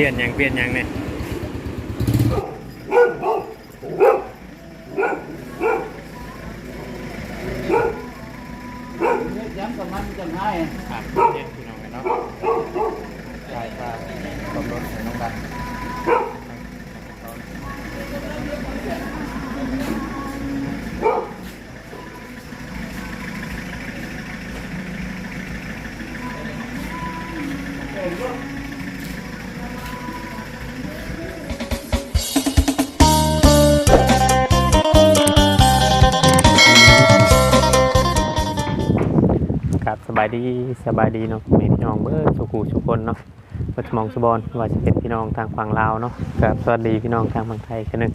ลี่ยนหยังเปลี่ยนหยังเนี่ยย้ำกับมันจะง่ายครับเย็นพี่น้องกันเนาะใช่ค่ะตบรถให้น้องดันครับ บายดีสบายดีเนาะม่พี่น้องเบิร์สุขูสุคนเนาะเปิดมองสบอนว่าจะเป็นพี่น้องทางฝั่งลาวเนาะครับสวัสดีพี่น้องทางฝั่งไทยกันนึง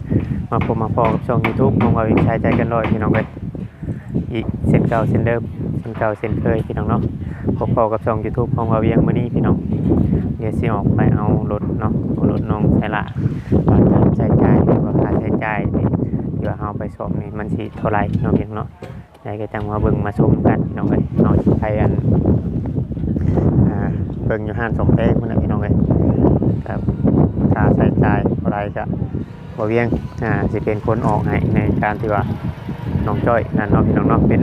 มาพบมาพอกับช่องยูทูบของเราอีกชายใจกันลอยพี่น้องเลยอีกเส้นเก่าเส้นเดิมเส้นเก่าเส้นเคยพี่น้องเนาะพบพอกับช่องยูทูบของเราเวียงมือนี้พี่น้องเดี๋ยวสิออกไปเอารถเนาะรถน้องใส่ละว่ากาใช้จ่ายหรือว่าค่าใช้จ่ายนี่ที่ว่าเอาไปสอบนี่มันสิเท่าไรเนาะพี่น้องเนาะยายก็จังมาเบิ่งมาชมกันพี่น้องเอ้ยนอนไป เบิ่งอยู่ห้านสมเต้พุ่นนะพี่น้องเอ้ยครับค่าใช้จ่ายเท่าไรก็บ่เวียงอ่าสิเป็นคนออกให้ในการที่ว่าน้องจ้อยนั่นเนาะพี่น้องเนาะเป็น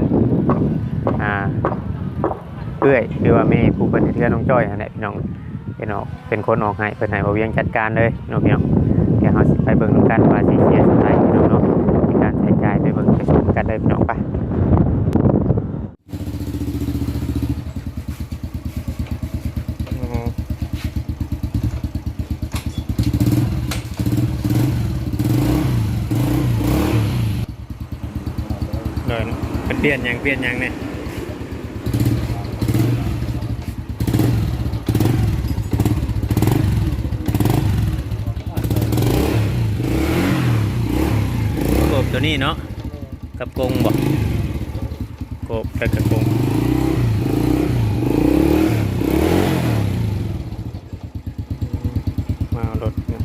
อ่าเอื้อยหรือว่าแม่ผู้เป็นเทือน้องจ้อยนั่นแหละพี่น้องเป็นออกเป็นคนออกให้เพิ่นให้บ่เวียงจัดการเลยเนาะพี่น้องเดี๋ยวเฮาสิไปเบิ่งนกันว่าสิเสียสไตล์พี่น้องเนาะในการใช้จ่ายไปเบิ่งไปชมกันเลยพี่น้องไป เลยเป็นเปลี่ยนยังเปลี่ยนยังเนี่ยกบตัวนี้เนาะกับกงบ่กบกับกระกงมาเอารถเนี่ย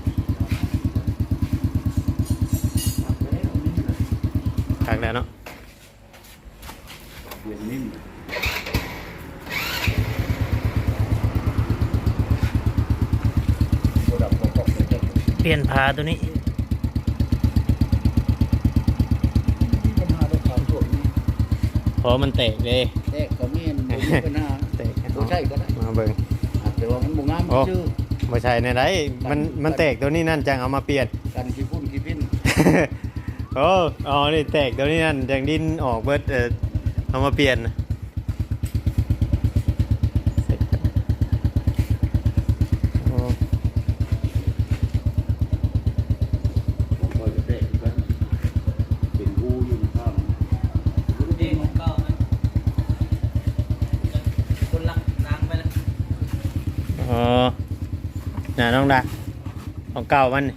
ทางแล้วเนาะ เปลี่ยนนิ่ม เปลี่ยนพาตัวนี้ปัญหาด้วยความโกรธนี่เพราะมันเตะเลย แตกก็มีมันมีปัญหาเตะบ่ใช่ก็ได้มาเบิ่งแต่ว่ามันบ่งามโอ้ชื่อบ่ใช่ในไรมันมันแตกตัวนี้นั่นจังเอามาเปลี่ยนกันขี้พุ่นขี้พิ้นโอ้อ๋อนี่แตกตัวนี้นั่นจังดินออกเบิดเออเอามาเปลี่ยนโอ้ บ่จะแตกกันเป็นหูอยู่ข้าง เองของเก่ามันคนละนางไปแล้ว อ๋อน่ะน้องดา ของเก่ามันนี่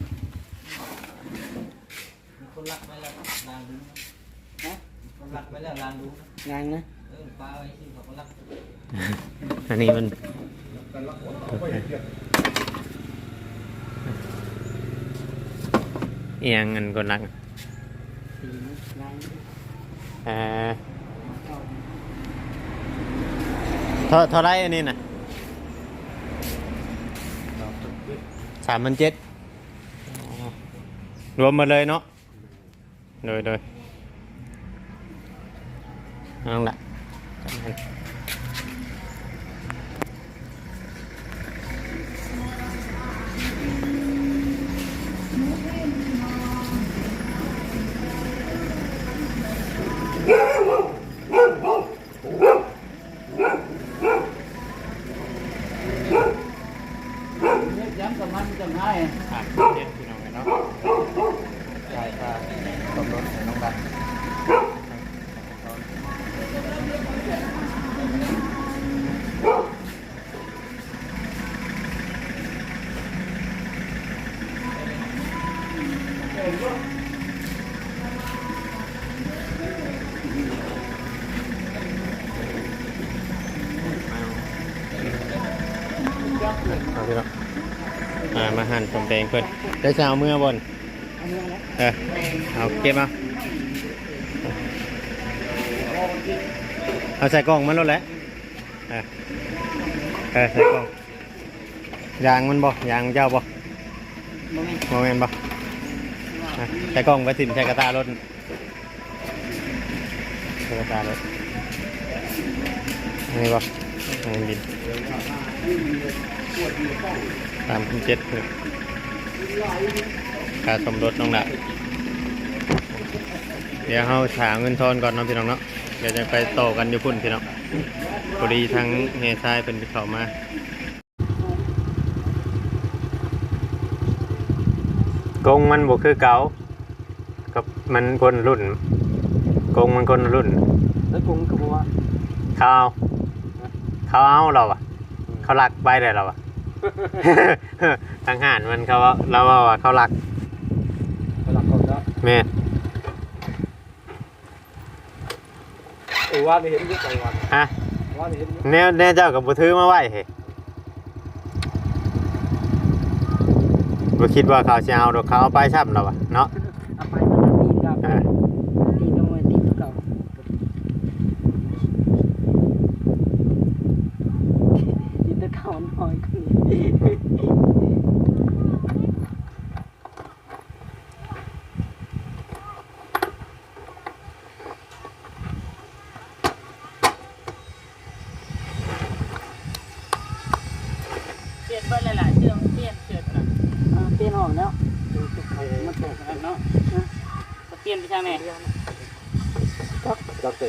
มีคนรักไปแล้วนางดูนะฮะคนรักไปแล้วนางดูนะงานนะเออปลาไว้ที่เขาก็รักอันนี้มันเอียงเงินก็นักงานเอ่อเท่าเท่าไรอันนี้น่ะสามพันเจ็ด รวมหมาเลยเนาะโดยโดยนั่นแหละ พี่น้องอ่ามาหั่นผมแดงเพิ่นได้จะเอาเมื่อบนเออเอาเก็บมาเอาใส่กล่องมันแล้วแหละเออเออใส่กล่องยางมันบ่ยางเจ้าบ่โมเมนบ่อใช้กล้องไปติ่มใช้กระตารถใช้กระตารถนี่บ่ทางดิน สามพันเจ็ดเลยค่าสมรถน้องละเดี๋ยวเราถามเงินทอนก่อนเนาะพี่น้องเนาะ เดี๋ยวจะไปต่อกันอยู่พุ่นพี่น้องพอดีทั้งเฮซ้ายเป็นเข้ามากงมันบ่คือเก่ากับมันคนรุ่นกงมันคนรุ่น แล้วกุ้งก็บ่ว่าเขาเอาเขาเอาเราอะเขาลักไปได้เราอะ ทางหารมันเขาว่าเราว่าว่าเขาลักไปหลักก่อนนะแม่เออว่าไม่เห็นอยุคไปวันฮะว่าไม่เห็นอยุคแนวแนวเจ้ากับบุถือมาไหวเฮ้บ่คิดว่าเขาจะเอาดอกเขาเอาไปช้ำเราอะเนาะเอาไปมันตีกับอ่าตีกับมวยตีกับเก่าตีกับเก่าน้อยขึ้น เปลี่ยนไปหลายๆเรื่องเปลี่ยนเกิดนะ อ่าเปลี่ยนห้องแล้วดูสุดท้ายมันตกกันเนาะ จะเปลี่ยนไปทางไหน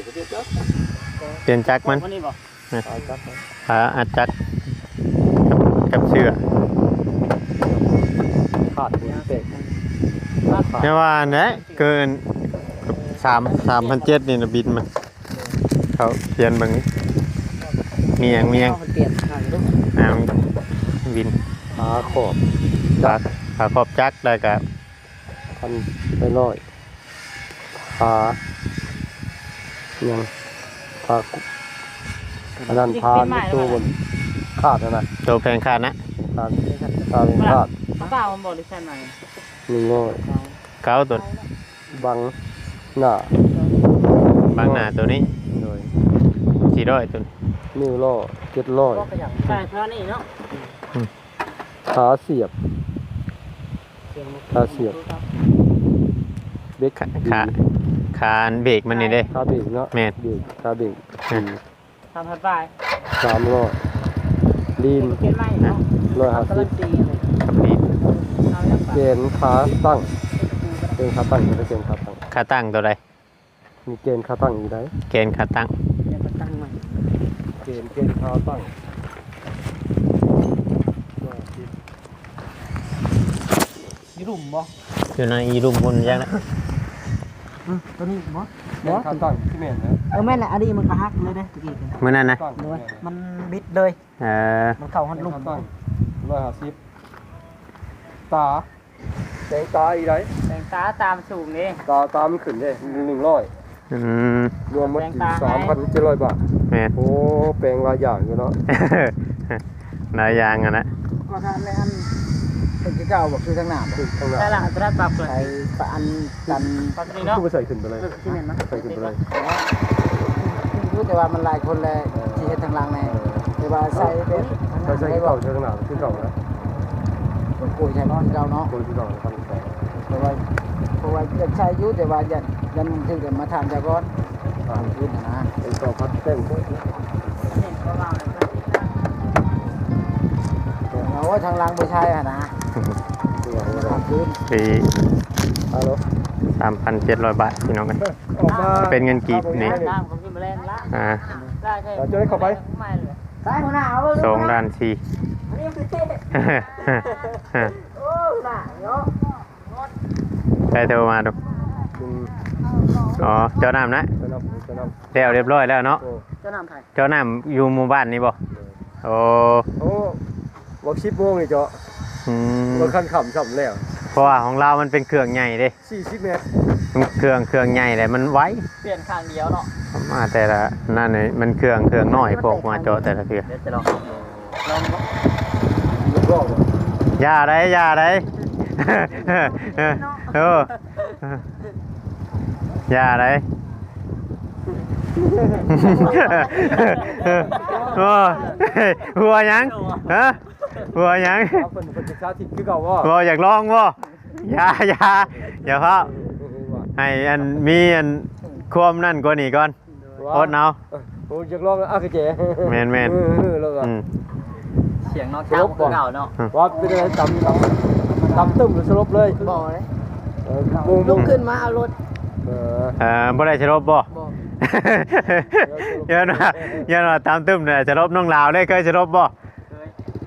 จับเตะก็เจ็บจับเปลี่ยนจักรมันวันนี้บอกตายจับขาอัดจักรกับกับเชือกขาดหัวเตะแม่ว่าเนี่ยเกินสามสามพันเจ็ดนี่นะบินมันเขาเปลี่ยนเบางนี้มีอย่างมีอย่างเอาเปลี่ยนข้างลูกอ่ามันบินขาขอบขาขาขอบจักรได้กับพันไปร้อยขา ยังขาอันนั้นพานตัวบนขาดนะนะตัวแพงขาดนะขาดขาดขาดเขาเปล่ามันบอกดิฉันไหนหนึ่งร้อยเก้าตัวบังหน้าบางหน้าตัวนี้เลยสี่ร้อยตัวนี้นิ้วล่อเจ็ดร้อยใช่เพราะนี่เนาะขาเสียบขาเสียบเบรกขา ขาขาอันเบรกมันนี่เด้ขาเบรกเนาะแม่นเบรกขาเบรกทำพัดไปสามร้อยลีนเปลี่ยนใหม่เนาะร้อยห้าการัสิบนตีเลยกับนี้เอาแล้วเกณฑ์ขาตั้งเกณฑ์ขาตั้งอยู่ได้เกณฑ์ขาตั้งขาตั้งตัวใดมีเกณฑ์ขาตั้งอยู่ได้เกณฑ์ขาตั้งเดี๋ยวก็ตั้งใหม่เกณฑ์เกณฑ์ขาตั้งยี่รุ่มบ่อยู่ในอีรุมบนยังนะ ตัวนี้บ่เกณฑ์ขาตั้งที่แม่นนะเออแม่นแหละอันนี้มันก็ฮักเลยเด้ตะกี้กันเมื่อนั้นนะตั้งด้วยมันบิดเลยเออมันเข้าหันลูลุ่กมตั้งร้อยห้าสิบตาแสงตาอีไรแต่งตาตามสูงนี่ตาตามันขึ้นเลยหนึ่งร้อยอืมรวมหมดแสงตาสามพันเจ็ดร้อยบาทแม่นโอ้แปลงหลายอย่างอยู่เนาะหลายอย่างอะนะก็ทานในอัน เป็นเก่าบอกคือทางหน้าบ่ขึ้นข้างหน้าใช่ละอัตราปรับเลยใช้ปะอันกันปรับนี่เนาะขึ้นไปใส่ขึ้นไปเลยที่แม่นนะใส่ขึ้นไปเลยรู้แต่ว่ามันหลายคนแหละที่เฮ็ดทางหลังแน่แต่ว่าใส่เป็นใส่ใส่เก่าใส่ข้างหน้าขึ้นเก่านะปุ๋ยใช้นอนเก่าเนาะคนที่เก่าพันแปดแต่ว่าเพราะว่าอยากใช้อยู่แต่ว่ายันยันถึงจะมาทานจากก่อนอ่าขึ้นนะเป็นเก่าพัดเต้นโคตรเห็นประมาณนั้นเอาว่าทางหลังบ่ใช่อะนะ ตัวหัวทางขึ้นปีฮัลโหลสามพันเจ็ดร้อยบาทพี่น้องกันออกมาเป็นเงินกีบนี่น้ำผมกินแมลงละอ่าได้ใช่เราจะได้เข้าไปไม่เลยสายหัวหน้าเอาสองด้านสี่อันนี้คือเท่โอ้หน้าเนาะได้โทรมาดูคุณอ๋อเจ้าน้ำนะจะนำจะนแล้วเรียบร้อยแล้วเนาะำโอ้เจ้านำไทยเจ้าน้ำอยู่หมู่บ้านนี่บ่โอ้โอ้บอกชิปโมงนี่เจาะ อืมบอกขั้นขำฉ่ำแล้วเพราะว่าของเรามันเป็นเครื่องใหญ่เด้สี่สิบเมตรมันเครื่องเครื่องใหญ่เลยมันไวเปลี่ยนข้างเดียวเนาะมาแต่ละนั่นนี่มันเครื่องเครื่องน้อยพกมาเจาะแต่ละเทื่อเดี๋ยวจะลองลองลูกรอบอะอย่าได้อย่าได้ เอออย่าได้โอ้ยหัวยังฮะ บ่หยังเอาเพิ่นเพิ่นศึกษาทิศคือเก่าบ่บ่อยากลองบ่อย่าอย่าอย่าเฮาให้อันมีอันความนั่นกว่านี้ก่อนอดเอาโอ้อยากลองอะคือเจ๋แม่นเออแล้วก็อืมเสียงนอกจากคือเก่าเนาะว่าเป็นอะไรตำตำตำตึ้มหรือสลบเลยบ่เลยเออมุงลุกขึ้นมาเอารถเออเอ่อบ่ได้สลบบ่บ่ยันว่ายันว่าตามตึมเนี่ยสลบน้องลาวเลยเคยสลบบ่เคย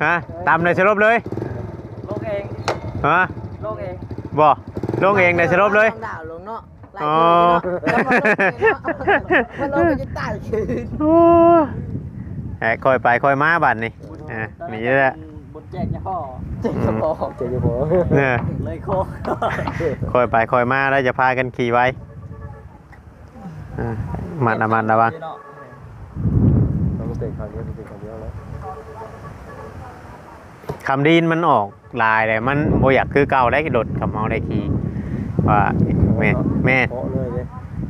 ฮะตามเลยสลบเลยโลกเองฮะโลกเองบ่ลงเองได้สลบเลยดาวลงเนาะหลายอ๋อคืนเนาะมันลงไปจะตายคืนโอ้แหมค่อยไปค่อยมาบัดนี่อะนี่แหละบนแจกยาพ่อเจ็บจะบอกเจ๋งอยู่พอเนี่ยเลยโคค่อยไปค่อยมาแล้วจะพากันขี่ไว้อะมันระมันระวังต้องเตะคราวนี้เตะ คราวนี้แล้วคำดินมันออกลายเลยมันบ่อยากคือเก่าได้รถขับเมาได้ขี่ว่าแม่แม่เพาะเลยเลย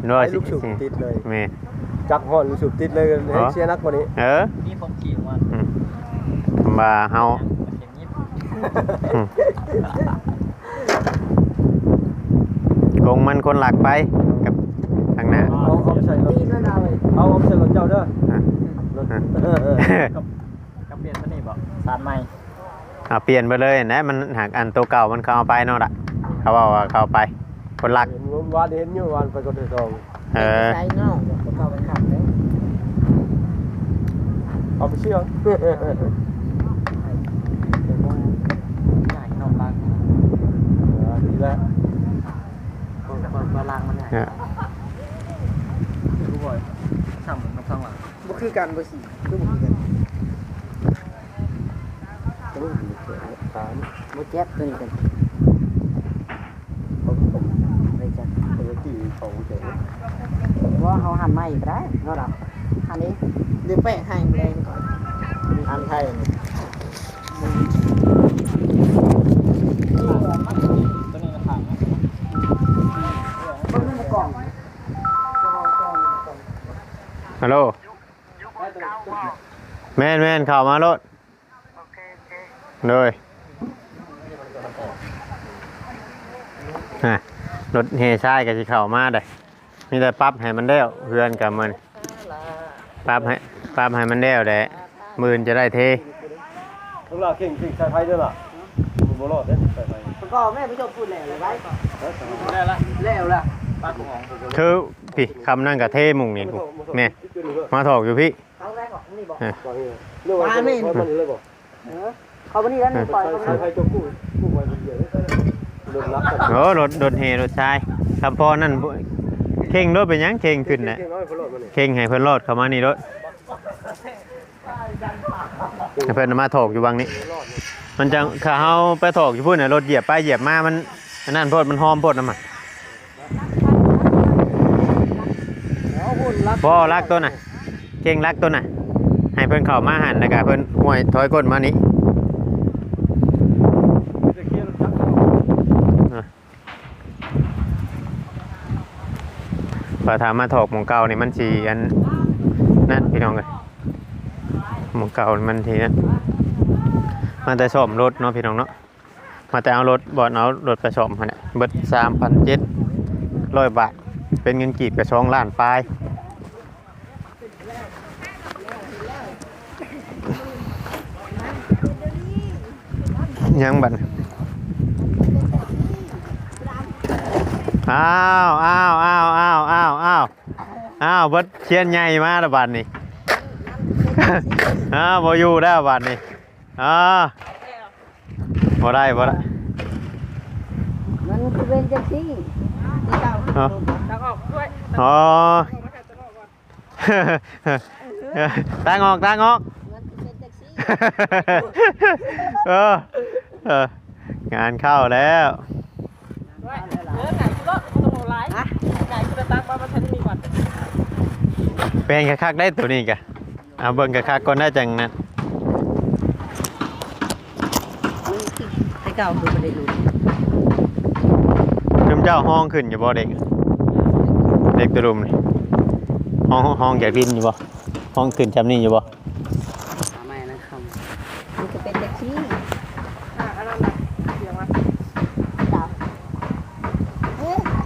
ด้วยลูกฉุบติดเลยแม่จักห่อนลูกฉุบติดเลยให้เชียร์นักกว่านี้เออนี่ผมขี่มันอืมว่าเฮาเข็มยิบอืมกงมันคนหลักไปกับทางหน้าเอาเอาใส่รถตีนแล้วเอาเลยเอาเอาใส่รถเจ้าเด้ออะรถอะเออเออกับเปลี่ยนมันนี่บ่สารใหม่ เอาเปลี่ยนไปเลยนะมันหากอันตัวเก่ามันเขาเอาไปเนาะละเขาบอกว่าเขาเอาไปคนหลัก เห็นวานเห็นอยู่วานไปกดที่สองเออใช้เนาะเดี๋ยวเขาไปขับเลยเอาไปเชื่องใหญ่นอกล่างดีแล้วเปิดเปิดล่างมันใหญ่เนี่ยรู้บ่อยช่างเหมือนกับช่างหลังบ่คือกันบ่สิคือบ่คือกัน บ่เจ็บตัวนี้กันไปจ้ะปกติของเจ๋งว่าเขาหันมาอีกได้เนาะล่ะอันนี้เดี๋ยวแปะให้แรงก่อนอันไทยนี่ตัวนี้มันถังนะมันไม่กล่องฮัลโหลแม่นแม่นเข้ามารถเลย ฮะรถเฮชายกับที่เข้ามาได้มีแต่ปรั๊บให้มันเด้วเพื่อนกับมันปรั๊บให้ปรั๊บให้มันเด้วแหละมืนจะได้เททั้งเราเก่งเก่งใส่ไฟด้วยล่ะมันบ่รอดเด้ใส่ไฟก็แม่ผู้ชมพูดแล้วเลยไว้ได้ละแล้วล่ะปลาของผมคือพี่คำนั่งกับเทมุงนี่กูแม่มาถอกอยู่พี่เอาแรกก่อนนี่บอกเรื่องว่ามันเลยบอกเออเขาวันนี้แล้วนี่ปล่อยเขาใส่ไฟ โดนรับกันโอ้รถรถเฮรถชายคำพอนั่นบ่เข่งรถไปยังเข่งขึ้นน่ะเก่งน้อยพอรอดมานี่เข่งให้เพิ่นรอดเข้ามานี่รถให้เพิ่นเอามาถอกอยู่บางนี้ มันจะขาเฮาไปถอกอยู่พุ่นน่ะรถเหยียบไปเหยียบมามันอันนั่นโพดมันหอมโพดน้ำมันเอาหุ่นรับบ่ลักตัวน่ะเข่งลักตัวน่ะให้เพิ่นเข้ามาหันแล้วก็เพิ่นห้วยถอยก้นมานี่ จะเคลียร์รถจักร พอถามมาถอกหมองเก่านี่มันสีอันนั่นพี่น้องเลยหมองเก่ามันทีนั่นมาแต่ซ่อมรถเนาะพี่น้องเนาะมาแต่เอารถบอดเอารถไปซ่อมหั่นแหละเบิดสามพันเจ็ดร้อยบาท เป็นเงินกีบกระชองล้านปลายยังบัด อ้าวอ้าวอ้าวอ้าวอ้าวอ้าวอ้าวเบิดเชียนใหญ่มาแล้วบัดนี้อ้าวบ่อยู่แล้วบัดนี้อ่าบ่ได้บ่ได้มันคือเป็นจังซี่ที่เก่าอ๋อแล้วก็ด้วยอ๋อตั้งออกตั้งออกมันคือเป็นจังซี่เออเอองานเข้าแล้ว เป็นกระคักได้ตัวนี้กะเอาเบิ้งกระคักก่อนได้จังนะให้เก่าดูอไม่ได้ดูเจ้าเจ้าห้องขึ้นอยู่บ่เด็ก เด็กตัวรุมนี่ห้องห้องอยากดินอยู่บ่ห้องขึ้นจำนี่อยู่บ่ไม่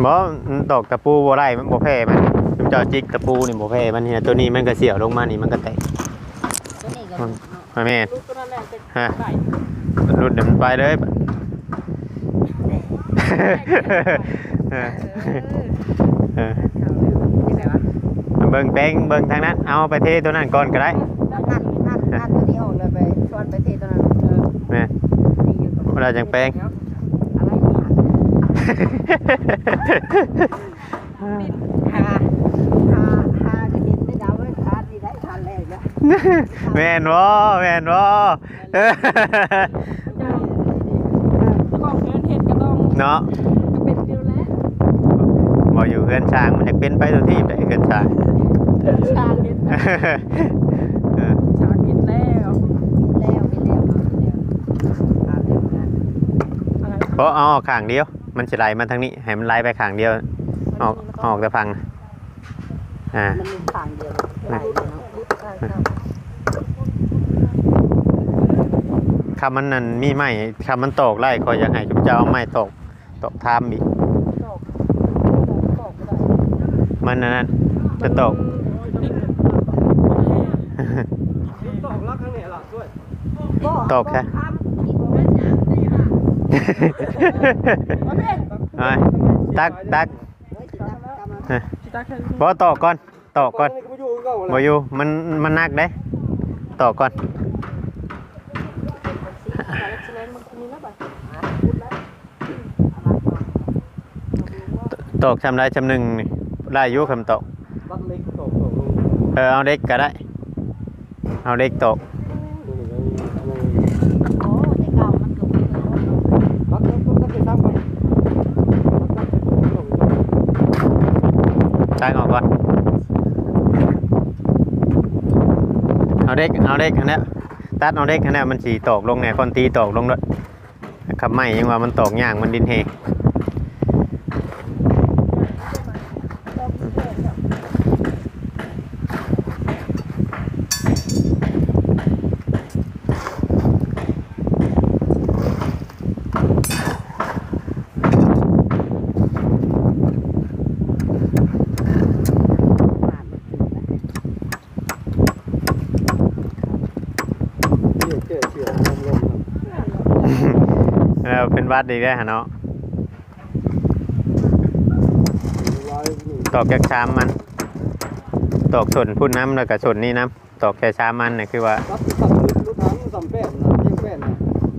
บ่ตกตะปูบ่ไรบ่แพ้มัน เจาจิกตะปูนี่บ่แพ้มันนี่นะตัวนี้มันก็เสียวลงมานี่มันก็แตกตัวนี้ก็มันมาแม่นลูกตัวนั้นแหละจะฮะได้รุ่นเดี๋ยวมันไปเลยเออเออที่ไหนวะเบิ่งแป้งเบิ่งทางนั้น เอาไปเทตัวนั้นก่อนก็ได้หันหันหันตัวนี้ออกเลยไปชวนไปเทตัวนั้นเออแม่นี่อยู่ตรงเวลาจังแป้งอะไรเนี่ยหาหาหาก็เห็นไม่ดาวไว้ทานนี่ได้ทานแรก แล้วแม่นบ่แม่นบ่เออของเงินเห็ดก็ต้องเนาะก็เป็นเดียวแล้วบ่อยู่เฮือนช้างมันจะเป็นไปตัวที่ได้เฮือนช้างชาเห็ดเออชากินแล้วแล้วไปแล้วมาไปแล้วทานแล้วนะอะไรเพราะเอาออกข้างเดียว มันจะไหลมาทางนี้ให้มันไหลไปข้างเดียวออกออกแต่ฟังนะอ่ามันมีทางเดียวไหลเนาะ คำมันนั่นมีไม้คำมันตอกไล่คอยอยากให้จุ๊บเจ้าเอาไม้ตอกตอกทามอีกตกตกไม่ได้มันนั่นนะจะตอกตอกลักข้างนี้ล่ะด้วยตอกแค่เอาตักตักชิตาแค่บอตอกก่อนตอกก่อน ก็บ่อยู่คือเก่าบอยู่มันมันนักได้ตอกก่อนชิเลนมันมีแล้วแบบตอกชำได้ชำหนึ่งนี่ได้อยุคำตอกลักเล็กตอกตอกลงเออเอาเด็กก็ได้ เอาเด็กตอก โอ้ในเก่ามันก็มีแล้ว ลักเล็กก็จะทำก่อนลักเล็กตอก ตักออกก่อน เอาเด็กเอาเด็กอันเนี้ตัดเอาเด็กอันเนี้มันสีตกลงเนี่ยคนตีตกลงด้วยขับไม่ยังว่ามันตกย่างมันดินเฮ เสียเสียเสียลมลม แล้ วเป็นวัดดีได้วฮะเนาะลอยนี่ตอกแค่ชามมัน ตอกส่วนพุ่นน้ำแล้วก็ส่วนนี้น้ำตอกแค่ชามมันเนี่ยคือว่ารับสับรถถังสัมแป้นนะเยี่ยงแป้นนะ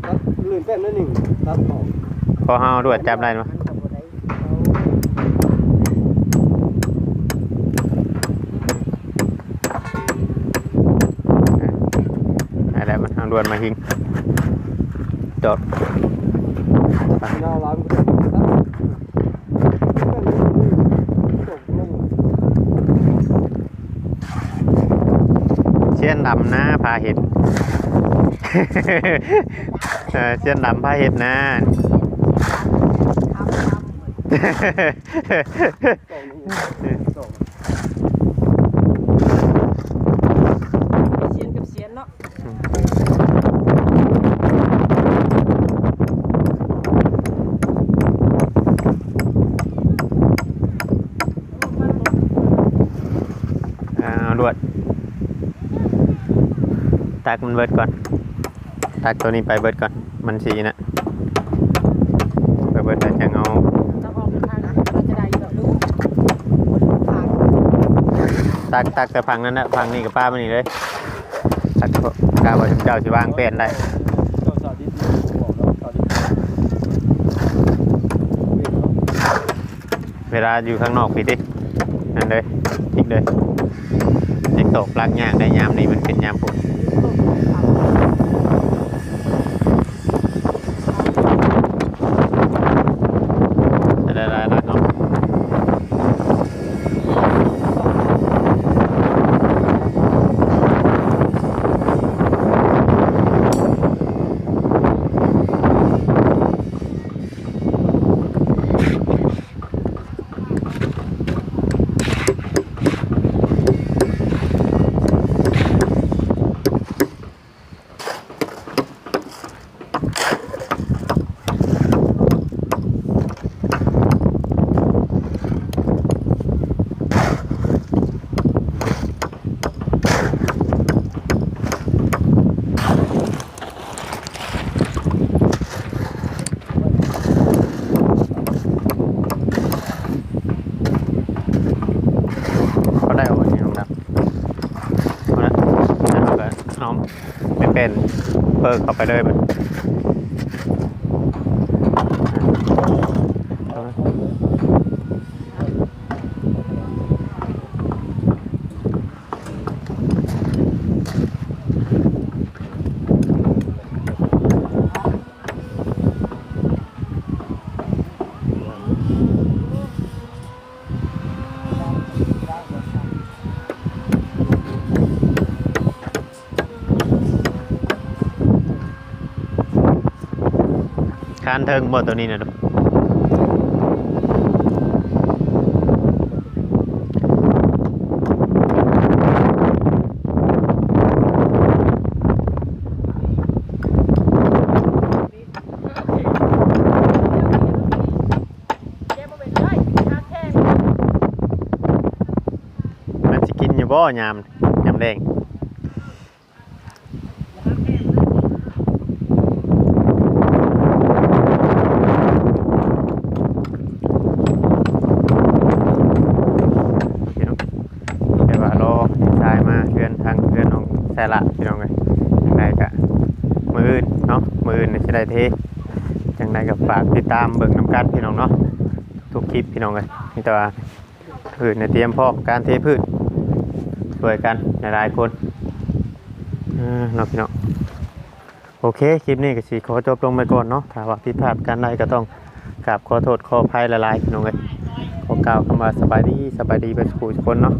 รับลื่นแป้นนั่นหนึ่งรับออกพอเฮาดวดจับได้ไหมมันก็บ่ได้อะไรมันเอาดวดมาหิงจดยาวล้างก็ได้รับ ตกลงเชียนดำนะพาเห็ด เออเชียนดำพาเห็ดนะ ทำทำ ตอกนี่ตอก เสียนกับเสียนเนาะ เอาดวด ตักมันเบิดก่อน ตักตัวนี้ไปเบิดก่อน มันสีนะไปเบิดแต่จะเอาต้องางนะเราตักตักแต่พังนั้นนะพังนี่กับป้ามันนี่เลยตักกาว่าเจ้าสิวางเป็นได้เจ้าสาธิตบอกแล้วสาธิตเวทเนาะเวลาอยู่ข้างนอกพี่ตินั่นเลยทิกเลยเด็กตกลักยากได้ยามนี้มันเป็นยามฝน เปิดเข้าไปเลย คานเทิงบ่ตัวนี้นะลูกมันสิกินอยู่บ่ยามยามแดงพี่น้องแต่ว่ารอชายมาเพื่อนทางเพื่อน ของแซละพี่น้องเลยจังไดกะมืออื่นเนาะมืออื่นนี่ได้เทจังไดก็ฝากติดตามเบิ่งน้ำกันพี่น้องเนาะทุกคลิปพี่น้องเลยนี่แต่ว่าพืชในเตรียมพร้อมการเทพืชช่วยกันหลายๆคนเนาะพี่น้องโอเคคลิปนี้ก็สิขอจบลงไปก่อนเนาะถ้าว่าผิดพลาดกันใดก็ต้องกราบขอโทษขออภัยหลายๆพี่น้องเลยขอกล่าวคำว่าสบายดีสบายดีไปสุขทุกคนเนาะ